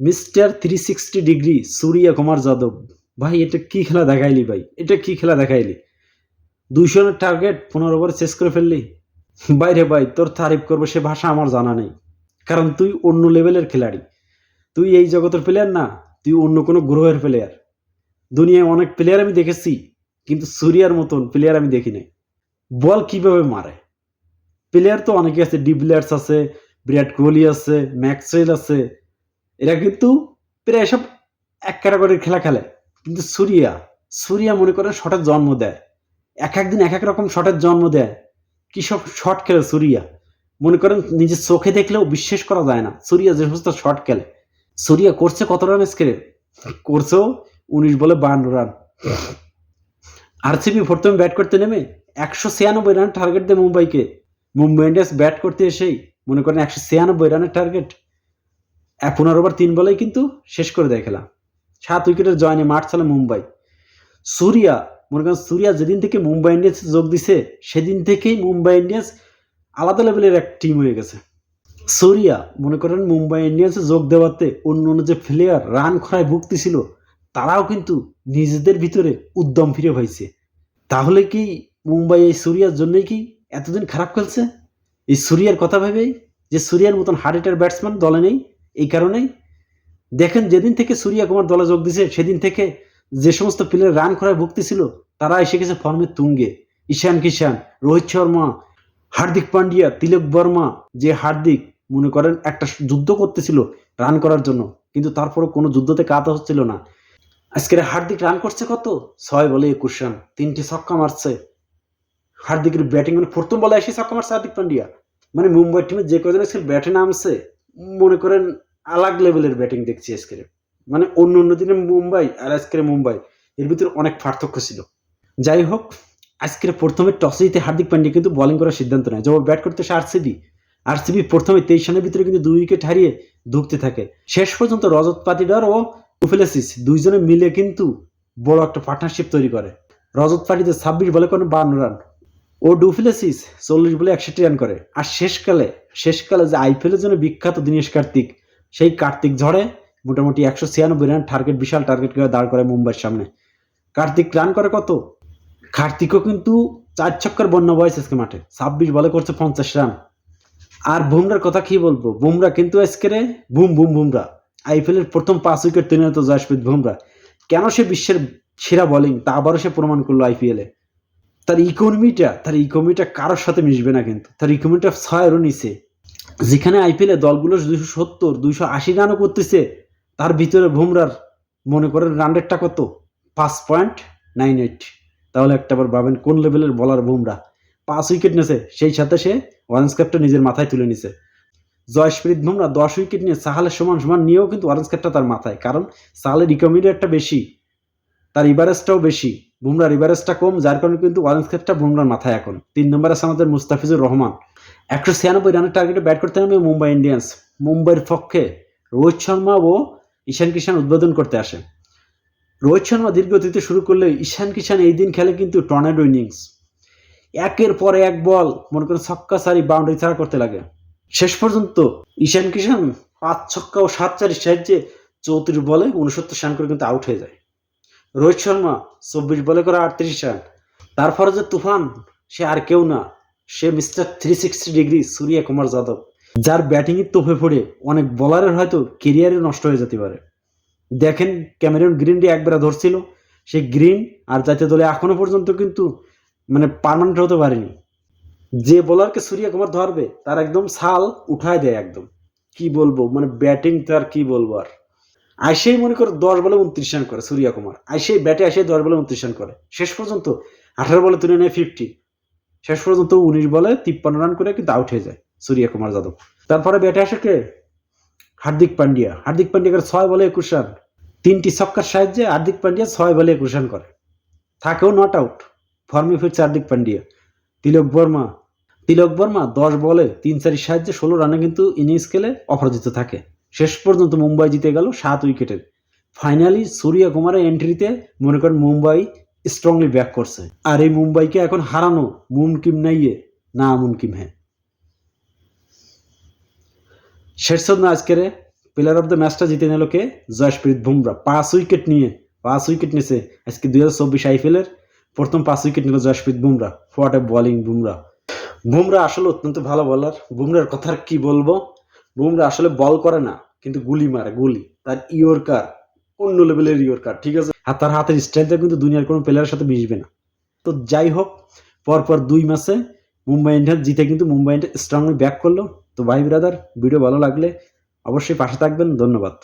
Mister three sixty degree Surya Kumar Yadav. ভাই, এটা কি খেলা দেখাইলি ভাই? এটা কি খেলা দেখাইলি? দুইশো রানের টার্গেট পনেরো ওভারে শেষ করে ফেললি? বাইরে ভাই, তোর তারিফ করব, সে ভাষা আমার জানা নেই। কারণ তুই অন্য লেভেলের খেলাড়ি। তুই এই জগতের প্লেয়ার না, তুই অন্য কোনো গ্রহের প্লেয়ার দুনিয়ায় অনেক প্লেয়ার আমি দেখেছি, কিন্তু সূর্যার মতন প্লেয়ার আমি দেখি নাই। বল কীভাবে মারে? প্লেয়ার তো অনেকে আছে ডিভিলিয়ার্স আছে, বিরাট কোহলি আছে, ম্যাক্সওয়েল আছে এরা কিন্তু প্রায় সব এক ক্যাটাগরির খেলা খেলে। কিন্তু সুরিয়া সুরিয়া মনে করেন শটের জন্ম দেয়। এক একদিন এক এক রকম শটের জন্ম দেয়। কি সব শট খেলে সুরিয়া? মনে করেন নিজের চোখে দেখলেও বিশ্বাস করা যায় না, সুরিয়া যে সমস্ত শট খেলে। সুরিয়া করছে কত রান স্কেলে করছেও উনিশ বলে বান্ন রান আরসিবি প্রথমে ব্যাট করতে নেমে একশো ছিয়ানব্বই রান টার্গেট দেয় মুম্বাইকে। মুম্বাই ইন্ডিয়ান্স ব্যাট করতে এসেই মনে করেন একশো ছিয়ানব্বই রানের টার্গেট পনেরো ওভার তিন বলেই কিন্তু শেষ করে দেয় খেলা। সাত উইকেটের জয় নিয়ে মাঠ চালে মুম্বাই। সুরিয়া, মনে করেন সুরিয়া যেদিন থেকে মুম্বাই ইন্ডিয়ান্স যোগ দিছে, সেদিন থেকেই মুম্বাই ইন্ডিয়ান্স আলাদা লেভেলের এক টিম হয়ে গেছে। সুরিয়া, মনে করেন মুম্বাই ইন্ডিয়ান্সে যোগ দেওয়াতে অন্য অন্য যে প্লেয়ার রান খরায় ভুগতেছিল, তারাও কিন্তু নিজেদের ভিতরে উদ্যম ফিরে পাইছে। তাহলে কি মুম্বাই এই সুরিয়ার জন্যই কি এতদিন খারাপ খেলছে? এই সুরিয়ার কথা ভেবেই যে সুরিয়ার মতন হার্ট ব্যাটসম্যান দলে নেই এই কারণেই। দেখেন, যেদিন থেকে সুরিয়া কুমার দলে যোগ দিছে, সেদিন থেকে যে সমস্ত প্লেয়ার রান করায় ভুগতেছিল তারা এসে গেছে ফর্মের তুঙ্গে। ঈশান কিষান, রোহিত শর্মা, হার্দিক পান্ডিয়া, তিলক বর্মা, যে হার্দিক, মনে করেন, একটা যুদ্ধ করতেছিল রান করার জন্য, কিন্তু তারপরও কোনো যুদ্ধতে কাতা হচ্ছিল না। আজকের হার্দিক রান করছে কত? ছয় বলে একুশ রান, তিনটি ছক্কা মারছে। হার্দিকের ব্যাটিং মানে প্রথম বলে এসে ছক্কা মারছে হার্দিক পান্ডিয়া। মানে মুম্বাই টিমে যে কজন আজকে ব্যাটে নামছে, মনে করেন আলাগ লেভেলের ব্যাটিং দেখছি আজকের। মানে অন্য অন্য দিনে মুম্বাই আর আজকের মুম্বাই, এর ভিতরে অনেক পার্থক্য ছিল। যাই হোক, আজকের প্রথমে টসে জিতে হার্দিক পান্ডিয়া কিন্তু বোলিং করার সিদ্ধান্ত নেয়। যখন ব্যাট করতে আরসিবি। আরসিবি প্রথমে তেইশ রানের ভিতরে কিন্তু দুই উইকেট হারিয়ে ঢুকতে থাকে। শেষ পর্যন্ত রজত পাতিডার ও উফেলেসিস দুইজনে মিলে কিন্তু বড় একটা পার্টনারশিপ তৈরি করে। রজত পাটিতে ছাব্বিশ বলে কোনো বান্ন রান। ও ডুফিলেসিস চল্লিশ বলে একষট্টি রান করে। আর শেষকালে শেষকালে যে আইপিএলের জন্য বিখ্যাত দীনেশ কার্তিক সেই কার্তিক ঝড়ে মোটামুটি একশো ছিয়ানব্বই রান টার্গেট বিশাল টার্গেট করে দাঁড় করে মুম্বাইয়ের সামনে। কার্তিক রান করে কত? কার্তিকও কিন্তু চার ছক্কর বন্য বয়স আজকে মাঠে। ছাব্বিশ বলে করছে পঞ্চাশ রান আর বুমরার কথা কি বলব? বুমরা কিন্তু আজকে বুম বুম, বুমরা। আইপিএলের প্রথম পাঁচ উইকেট তুলে তো জয়স্প্রীত বুমরা। কেন সে বিশ্বের সেরা বোলিং তা আবারও সে প্রমাণ করল আইপিএলে। তার ইকোনমিটা তার ইকোনমিটা কারোর সাথে মিশবে না কিন্তু। তার ইকোনমিটা ছয়েরও নিচে যেখানে আইপিএলে দলগুলো দুইশো সত্তর, দুইশো আশি রানও করতেছে, তার ভিতরে বুমরার মনে করেন রান রেটটা কত? পাঁচ পয়েন্ট নাইন এইট তাহলে একটা বার ভাবেন কোন লেভেলের বলার বুমরা? পাঁচ উইকেট নিয়েছে, সেই সাথে সে অরেঞ্জ ক্যাপটা নিজের মাথায় তুলে নিছে। জয়স্প্রীত বুমরা দশ উইকেট নিয়ে সাহালের সমান সমান নিয়েও কিন্তু অরেঞ্জ ক্যাপটা তার মাথায়, কারণ সাহালের একটা বেশি, তার ইভারেজটাও বেশি, বুমরার ইভারেজটা কম, যার কারণে কিন্তু অরেঞ্জ ক্যাপটা বুমরার মাথায় এখন। তিন নম্বরে আছে আমাদের মুস্তাফিজুর রহমান। একশো ছিয়ানব্বই রানের টার্গেটে ব্যাট করতে নামে মুম্বাই ইন্ডিয়ান্স। মুম্বাইয়ের পক্ষে রোহিত শর্মা ও ঈশান কিষান উদ্বোধন করতে আসে। রোহিত শর্মা দীর্ঘ অতীতে শুরু করলে ঈশান কিষান এই দিন খেলে কিন্তু টর্নেডো ইনিংস একের পরে এক বল, মনে করেন ছক্কা সারি বাউন্ডারি ছাড়া করতে লাগে। শেষ পর্যন্ত ঈশান কিষান পাঁচ ছক্কা ও সাত চারির সাহায্যে চৌত্রিশ বলে উনসত্তর রান করে কিন্তু আউট হয়ে যায়। রোহিত শর্মা চব্বিশ বলে করে আটত্রিশ রান। তারপরে যে তুফান, সে আর কেউ না। সে mister three sixty degree Surya Kumar Yadav, যার ব্যাটিংয়ের তোপে পড়ে অনেক বলারের হয়তো কেরিয়ারে নষ্ট হয়ে যেতে পারে। দেখেন ক্যামেরন গ্রিন ডি একবার ধরছিল সেই গ্রিন আর জাতীয় দলে এখনও পর্যন্ত কিন্তু মানে পারমানেন্ট হতে পারেনি। যে বোলারকে সূর্য কুমার ধরবে, তার একদম সাল উঠায় দেয় একদম। কি বলব মানে ব্যাটিং তার কি বলব আর। আইসেই মনে করে দশ বলে উনত্রিশ রান করে সূর্য কুমার। আইসেই ব্যাটে আসে দশ বলে উনত্রিশ রান করে। শেষ পর্যন্ত আঠারো বলে তুলে নেয় ফিফটি শেষ পর্যন্ত উনিশ বলে তিপ্পান্ন রান করে কিন্তু আউট হয়ে যায় সূর্য কুমার যাদব। তারপরে ব্যাটে আসে কে? হার্দিক পান্ডিয়া। হার্দিক পান্ডিয়াকে ছয় বলে একুশ রান তিনটি ছক্কার সাহায্যে হার্দিক পান্ডিয়া ছয় বলে একুশ রান করে। থাকেও নট আউট ফর্মে ফিরছে হার্দিক পান্ডিয়া। তিলক বর্মা। তিলক বর্মা দশ বলে তিন চারির সাহায্যে ষোলো রানে কিন্তু ইনিংস খেলে অপরাজিত থাকে। শেষ পর্যন্ত মুম্বাই জিতে গেল সাত উইকেটের ফাইনালি সূর্য কুমারের এন্ট্রিতে মনে করেন মুম্বাই স্ট্রংলি ব্যাক করছে। আর এই মুম্বাইকে এখন হারানো মুমকিম নাইয়ে, না মুমকিম হ্যাঁ শেষ না আজকের প্লেয়ার অফ দ্য ম্যাচটা জিতে নিল কে? জয়প্রীত বুমরা। পাঁচ উইকেট নিয়ে, পাঁচ উইকেট নিয়েছে আজকে দুই হাজার চব্বিশ আইপিএলের প্রথম পাঁচ উইকেট নিল Jasprit Bumrah. What a bowling Bumrah. Bumrah আসলে অত্যন্ত ভালো বলার বুমরার কথা কি বলব? বুমরা আসলে বল করে না, কিন্তু গুলি মারে, গুলি। তার ইয়র্কার অন্য লেভেলের ইয়র্কার ঠিক আছে? আর তার হাতের স্টাইলটা কিন্তু দুনিয়ার কোনো প্লেয়ারের সাথে মিশবে না। তো যাই হোক, পরপর দুই মাসে মুম্বাই ইন্ডিয়ান জিতে কিন্তু মুম্বাই ইন্ডিয়ান স্ট্রংলি ব্যাক করল। তো ভাই ব্রাদার ভিডিও ভালো লাগলে অবশ্যই পাশে থাকবেন। ধন্যবাদ।